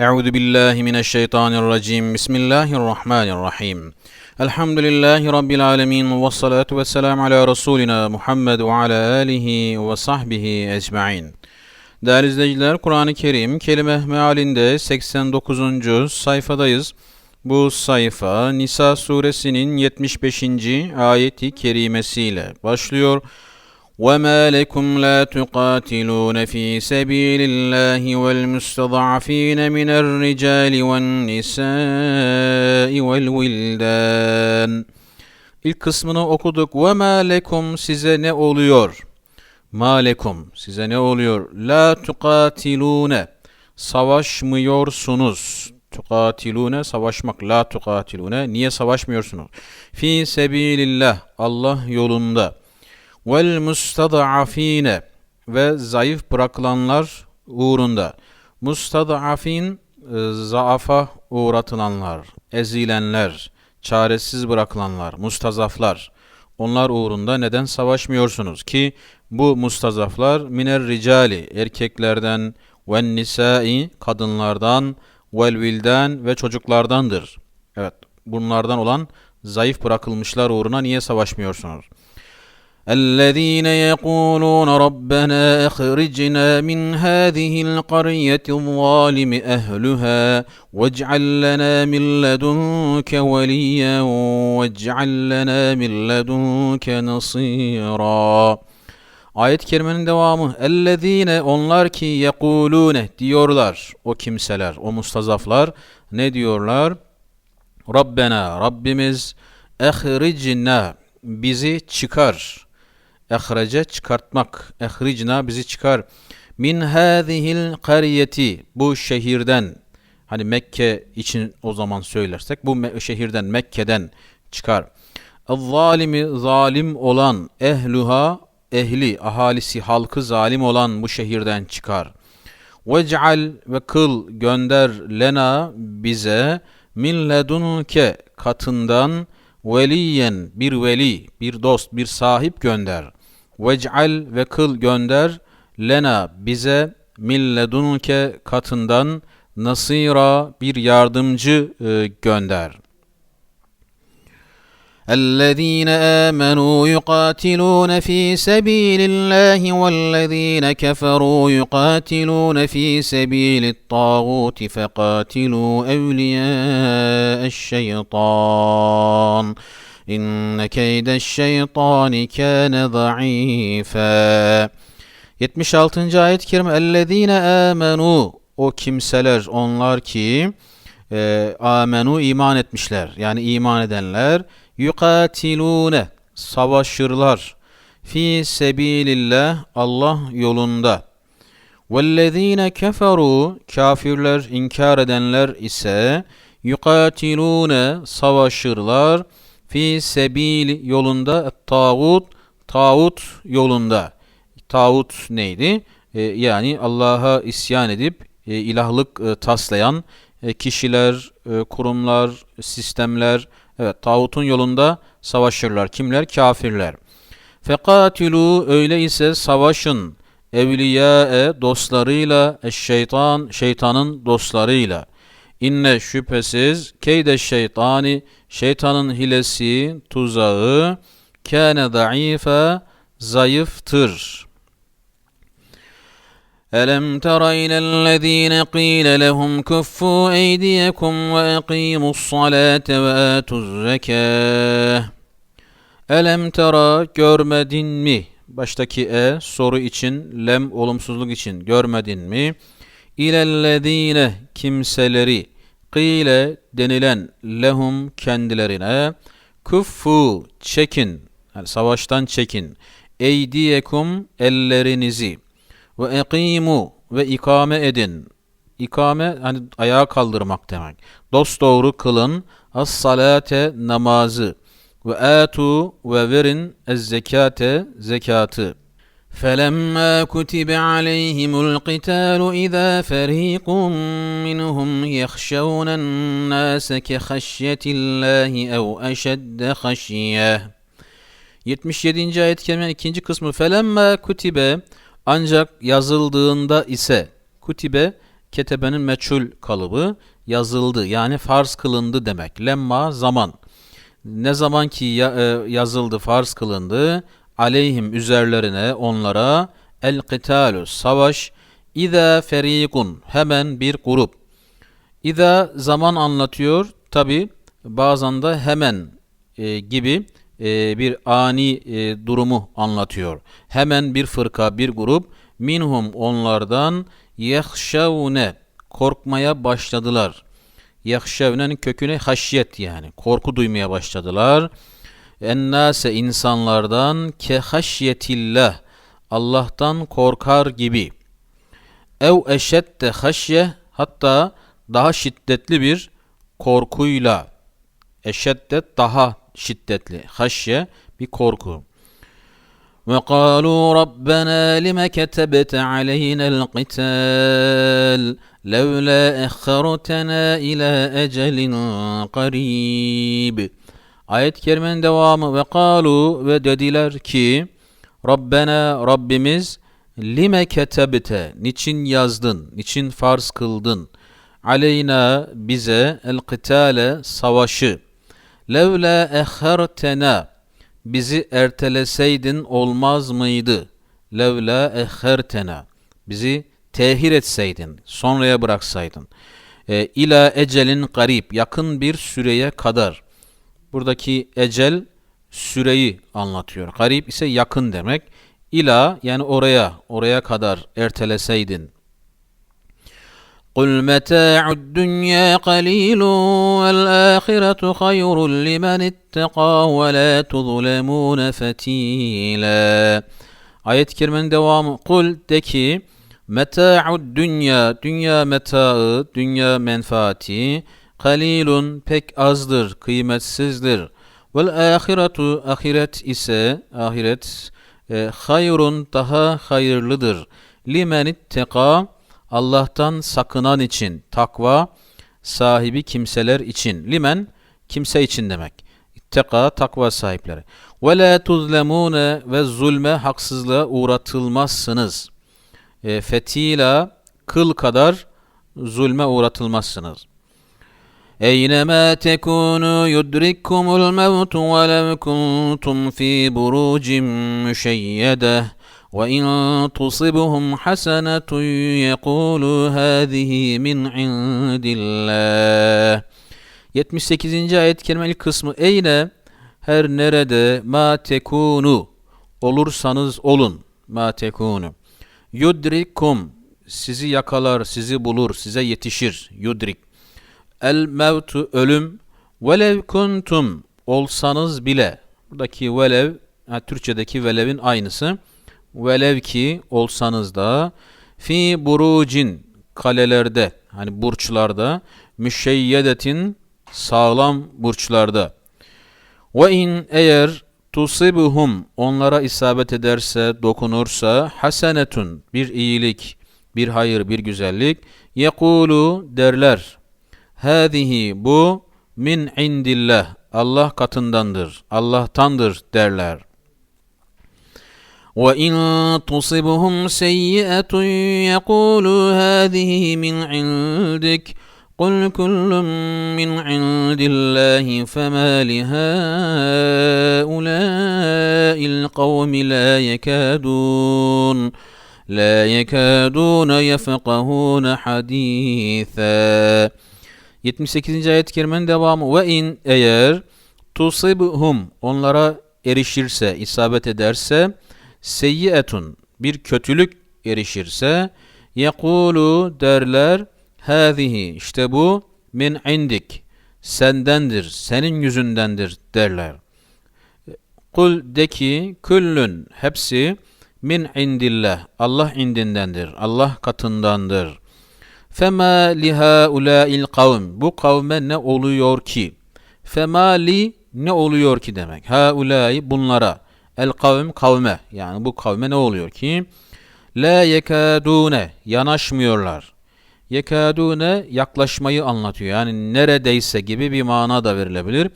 أعوذ بالله من الشيطان الرجيم بسم الله الرحمن الرحيم الحمد لله رب العالمين والصلاة والسلام على رسولنا Muhammed ve ala alihi ve sahbihi ecmain. Değerli izleyiciler, Kur'an-ı Kerim kelime mealinde 89. sayfadayız. Bu sayfa Nisa suresinin 75. ayeti kerimesiyle başlıyor. وما لكم لا تقاتلون في سبيل الله والمستضعفين من الرجال والنساء والولدان İlk kısmını okuduk. وَمَا لَكُمْ size ne oluyor? مَا لَكُمْ size ne oluyor? لَا تُقَاتِلُونَ savaşmıyorsunuz. Tukatilune savaşmak. La tukatilune. Niye savaşmıyorsunuz? Fi sebilillah. Allah yolunda vel mustadafine ve zayıf bırakılanlar uğrunda. Mustadafin e, zaafa uğratılanlar, ezilenler, çaresiz bırakılanlar, mustazaflar. Onlar uğrunda neden savaşmıyorsunuz ki bu mustazaflar miner ricali erkeklerden ve nisai kadınlardan vel vildan ve çocuklardandır. Evet bunlardan olan zayıf bırakılmışlar uğruna niye savaşmıyorsunuz? الذين يقولون ربنا اخرجنا من هذه القرية الظالم أهلها واجعل لنا من لدنك وليا واجعل لنا من لدنك نصيرا Ayet-i kerimenin devamı ellezine onlar ki yekulune diyorlar o kimseler o mustazaflar ne diyorlar Rabbena Rabbimiz ehricna bizi çıkar ehrece çıkartmak. Ehricna bizi çıkar. Min hâzihil kariyeti bu şehirden. Hani Mekke için o zaman söylersek bu me- şehirden Mekke'den çıkar. Zalimi zalim olan ehluha ehli ahalisi halkı zalim olan bu şehirden çıkar. Vec'al ve kıl gönder lena bize min ledunke katından veliyen bir veli, bir dost, bir sahip gönder. Vec'al ve kıl gönder lena bize min ledunke katından nasira bir yardımcı e, gönder. الذين آمنوا يقاتلون في سبيل الله والذين كفروا يقاتلون في سبيل الطاغوت فقاتلوا أولياء الشيطان إن كيد الشيطان كان ضعيفا 76. ayet-i kerime اَلَّذ۪ينَ آمَنُوا O kimseler onlar ki e, amenu iman etmişler. Yani iman edenler yukatilune savaşırlar fi sebilillah Allah yolunda. Vellezine keferu kafirler inkar edenler ise yukatilune savaşırlar fi sebil yolunda tağut tağut yolunda. Tağut neydi? E, yani Allah'a isyan edip e, ilahlık e, taslayan e, kişiler, e, kurumlar, sistemler evet tağutun yolunda savaşırlar. Kimler? Kafirler. Fekatilu öyleyse savaşın evliyae dostlarıyla şeytan şeytanın dostlarıyla. İnne şüphesiz keyde şeytani şeytanın hilesi, tuzağı kâne da'ife zayıftır. ألم تر إلى الذين قيل لهم كفوا أيديكم وأقيموا الصلاة وآتوا الزكاة Elem tera görmedin mi? Baştaki e soru için, lem olumsuzluk için görmedin mi? İlellezine kimseleri kıyle denilen lehum kendilerine kuffu çekin yani savaştan çekin eydiyekum ellerinizi ve ekimu ve ikame edin. İkame hani ayağa kaldırmak demek. Dost doğru kılın. As salate namazı. Ve atu ve verin ez zekate zekatı. فَلَمَّا كُتِبَ عَلَيْهِمُ الْقِتَالُ إِذَا فَرِيقٌ مِّنْهُمْ يَخْشَوْنَ النَّاسَ كَخَشْيَةِ اللّٰهِ اَوْ اَشَدَّ خَشْيَةً 77. ayet kelimenin ikinci kısmı فَلَمَّا كُتِبَ ancak yazıldığında ise kutibe ketebenin meçhul kalıbı yazıldı yani farz kılındı demek. Lemma zaman. Ne zaman ki ya- e, yazıldı, farz kılındı aleyhim üzerlerine onlara el kitalu savaş İza ferikun hemen bir grup. İza zaman anlatıyor. Tabi bazen de hemen e, gibi e, bir ani e, durumu anlatıyor. Hemen bir fırka, bir grup minhum onlardan yehşevne korkmaya başladılar. Yehşevne'nin köküne haşyet yani korku duymaya başladılar. Ennase insanlardan ke haşyetillah Allah'tan korkar gibi. Ev eşedde haşye hatta daha şiddetli bir korkuyla eşeddet daha şiddetli haşye bir korku. وقالوا ربنا لم كتبت علينا القتال لولا أخرتنا إلى أجل قريب Ayet-i kerimenin devamı ve kalu ve dediler ki Rabbena Rabbimiz lime ketebte niçin yazdın niçin farz kıldın aleyna bize el kıtale savaşı levla ehertena bizi erteleseydin olmaz mıydı? Levla ehertena bizi tehir etseydin sonraya bıraksaydın. E, ila ecelin garip yakın bir süreye kadar. Buradaki ecel süreyi anlatıyor. Garip ise yakın demek. İla yani oraya oraya kadar erteleseydin قل متاع الدنيا قليل والآخرة خير لمن اتقى ولا تظلمون فتيلا Ayet-i kerimenin devamı Kul de ki Meta'ud dünya Dünya metaı, dünya menfaati Kalilun pek azdır, kıymetsizdir. Vel ahiretu ahiret ise ahiret e, hayrun daha hayırlıdır. Limen itteka Allah'tan sakınan için takva sahibi kimseler için. Limen kimse için demek. İtteka takva sahipleri. Ve la tuzlemune ve zulme haksızlığa uğratılmazsınız. E, fetila kıl kadar zulme uğratılmazsınız. Eyneme tekunu yudrikkumul mevtu ve lev kuntum fi burucim müşeyyedeh وإن تصبهم حسنة يقولوا هذه من عند الله 78. ayet kelimelik kısmı Eyne her nerede ma tekunu olursanız olun ma tekunu yudrikum sizi yakalar sizi bulur size yetişir yudrik El mevtu ölüm velev kuntum olsanız bile buradaki velev ha, Türkçedeki velevin aynısı velev ki olsanız da fi burucin kalelerde hani burçlarda müşeyyedetin sağlam burçlarda ve in eğer tusibuhum onlara isabet ederse dokunursa hasenetun bir iyilik bir hayır bir güzellik yekulu derler Hâzihi bu min indillah Allah katındandır. Allah'tandır derler. وَاِنْ تُصِبْهُمْ سَيِّئَةٌ يَقُولُوا هَذِهِ مِنْ عِنْدِكَ قُلْ كُلٌّ مِنْ عِنْدِ اللّٰهِ فَمَا لِهَٰؤُلَاءِ الْقَوْمِ لَا يَكَادُونَ لَا يَكَادُونَ يَفْقَهُونَ حَد۪يثًا 78. ayet-i kerimenin devamı ve in eğer tusibhum onlara erişirse, isabet ederse seyyietun bir kötülük erişirse yekulu derler hâzihi işte bu min indik sendendir, senin yüzündendir derler. Kul de ki küllün hepsi min indillah Allah indindendir, Allah katındandır. Fema lihaulâil kavm. Bu kavme ne oluyor ki? Fema li ne oluyor ki demek. Haulâi bunlara. El kavm kavme. Yani bu kavme ne oluyor ki? La yekadune yanaşmıyorlar. Yekadune yaklaşmayı anlatıyor. Yani neredeyse gibi bir mana da verilebilir.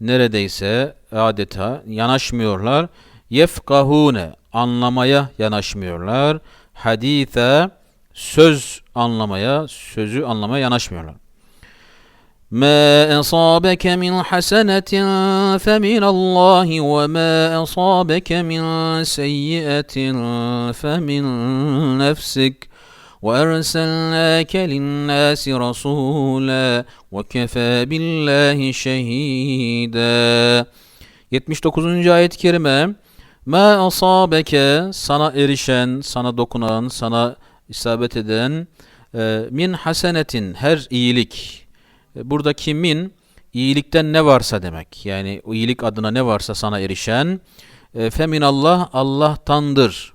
Neredeyse adeta yanaşmıyorlar. Yefkahune anlamaya yanaşmıyorlar. Hadithe söz anlamaya, sözü anlamaya yanaşmıyorlar. ما أصابك من حسنة فمن الله وما أصابك من سيئة فمن نفسك وأرسلناك للناس رسولا وكفى بالله شهيدا 79. ayet-i kerime Ma asabeke sana erişen, sana dokunan, sana isabet eden e, min hasenetin her iyilik. e, Buradaki min iyilikten ne varsa demek. Yani o iyilik adına ne varsa sana erişen. E, Femin Allah Allah'tandır.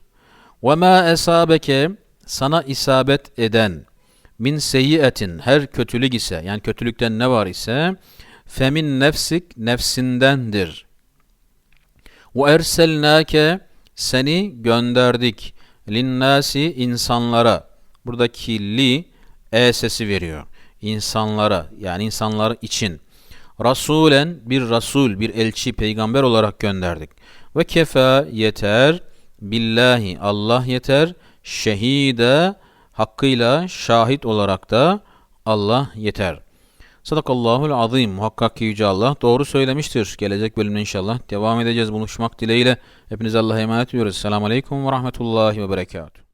Ve ma esabeke sana isabet eden min seyyiyetin her kötülük ise yani kötülükten ne var ise femin nefsik nefsindendir. Ve erselnake seni gönderdik linnasi insanlara. Buradaki li e sesi veriyor. İnsanlara yani insanlar için. Rasulen bir rasul, bir elçi, peygamber olarak gönderdik. Ve kefa yeter billahi Allah yeter şehide hakkıyla şahit olarak da Allah yeter. Sadakallahul azim. Muhakkak ki Yüce Allah doğru söylemiştir. Gelecek bölümde inşallah devam edeceğiz buluşmak dileğiyle. Hepinize Allah'a emanet ediyoruz. Selamun Aleyküm ve Rahmetullahi ve Berekatuhu.